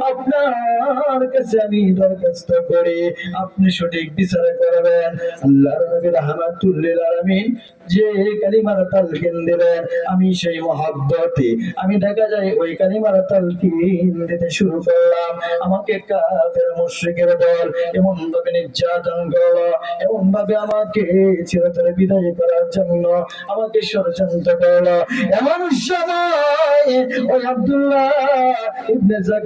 আপনার কাছে আমি দরখাস্ত করি। আপনি সঠিক বিচার করবেন। যে কালিমার তালকিন আমি সেই মহব্বতে। আমি দেখা যায় ওই কালিমার তালকিন দিতে শুরু করলাম। আমাকে কাফের মুশরিকের দল এমন ভাবে নির্যাতন করল এমন ভাবে আমাকে চিরতরে বিদায় করার জন্য আমাকে ষড়যন্ত্র করল। এমন সময় ওই আব্দুল্লাহ ইবনে জাকাবিয়া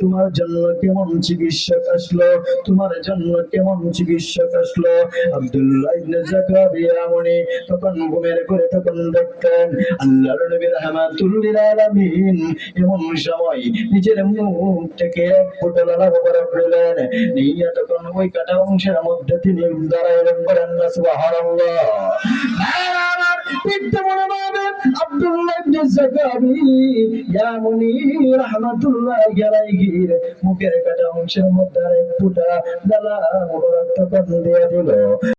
তোমার জন্য কেমন চিকিৎসক আসলো, তোমার জন্য কেমন চিকিৎসক আসলো। তখন দেখতেন এমন সময় নিজের মুখ থেকে এক ফোঁটা লালা দিলেন নিয়ে তখন ওই কাটা অংশের মধ্যে তিনি দাঁড়াইলেন বলেন না সুবহানাল্লাহ। আমার বিদ্যমান আব্দুল্লাহ ইবনে জাকারি ইয়া মুনি আলাইহির মুখের কাটা অংশের মধ্যে আরেক ফুটা দালা মুবারক তখন দিয়ে দিল।